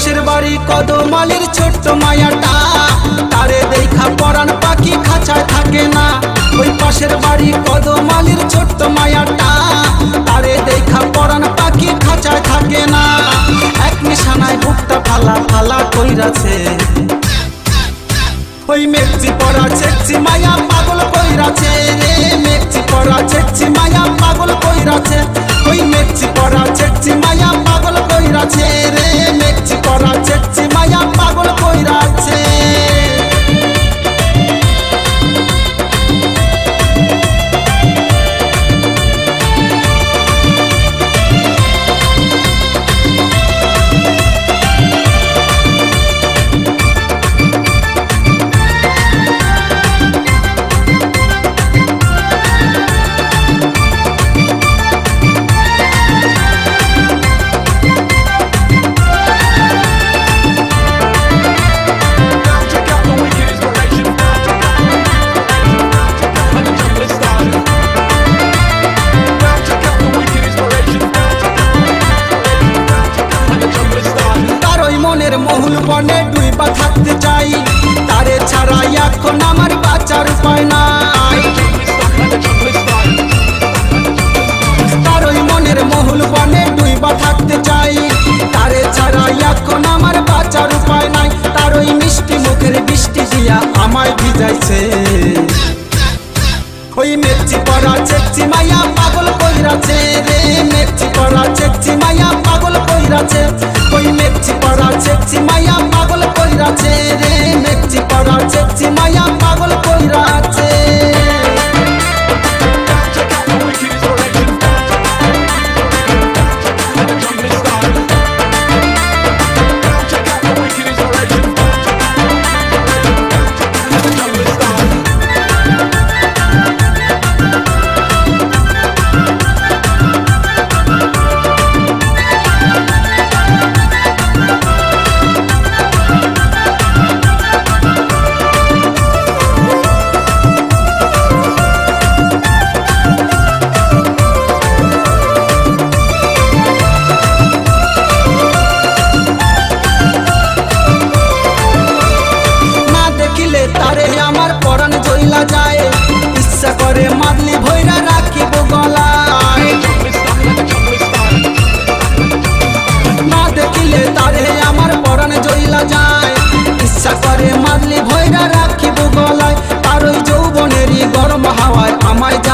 পাশের বাড়ি কদমালির ছোট্ট মায়াটা। তারে দেখা পরাণ পাখি খাঁচায় থাকে না। ওই পাশের বাড়ি কদমালির ছোট্ট মায়াটা। তারে দেখা পরাণ পাখি খাঁচায় থাকে না। এক নিশানায় বুকটা ফালা ফালা কইরাছে। ওই মেঘচি পড়া চেকচি মায়া পাগল কইরাছে রে। মেঘচি পড়া চেকচি মায়া পাগল কইরাছে। ওই মেঘচি পড়া চেকচি মায়া পাগল কইরাছে। আমায় ওই মেপচি পড়া চেকচি মায়া পাগল কইরাছে রে। মেপচি পড়া চেকচি মায়া পাগল কইরাছে। ওই মেপচি পড়া চেকচি মায়া পাগল কইরাছে রে। মেচি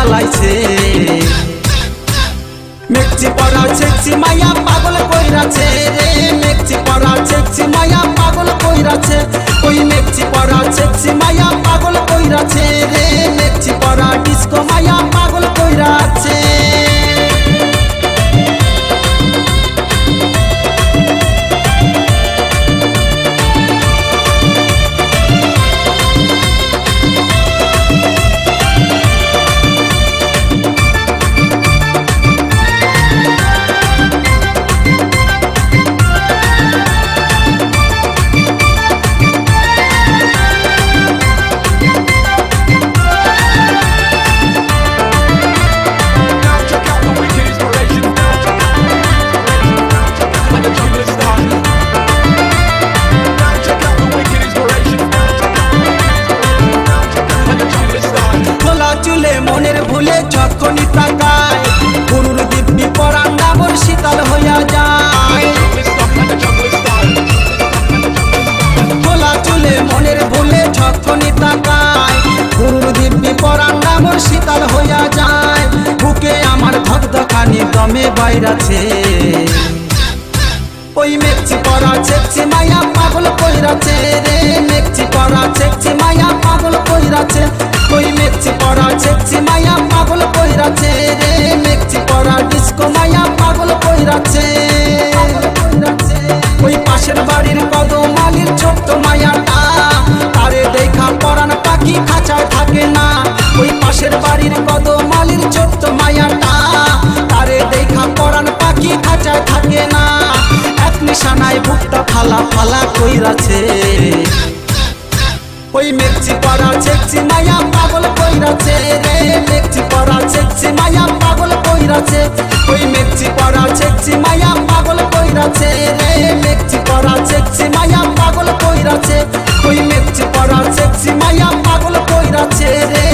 আমায় মেকচি পড়া চেকচি মায়া পাগল কইরাছে। রে মেকচি পড়া চেকচি মায়া পাগল কইরাছে। ওই মেকচি পড়া চেকচি মায়া বাইরাছে। ওই মেঘচি পরা চেকচি মায়া, পাগল কইরাছে রে। মায়া, পাগল কইরাছে। ওই মায়া, পাগল কইরাছে রে। ডিস্কো মায়া, পাগল কইরাছে। ওই পাশের বাড়ির কদমালির ছোট্ট মায়াটা দেখা পাখি খাঁচায় থাকে না। ওই পাশের বাড়ির কদমালির ছোট্ট মায়াটা বিছানায় বুকটা ফালা ফালা কইরাছে। ওই মেকচি পড়া চেকচি মায়া পাগল কইরাছে রে। মেকচি পড়া চেকচি মায়া পাগল কইরাছে। ওই মেকচি পড়া চেকচি মায়া পাগল কইরাছে রে। মেকচি পাড়া চেকচি মায়া পাগল কইরাছে। ওই মেকচি পড়া চেকচি মায়া পাগল কইরাছে রে।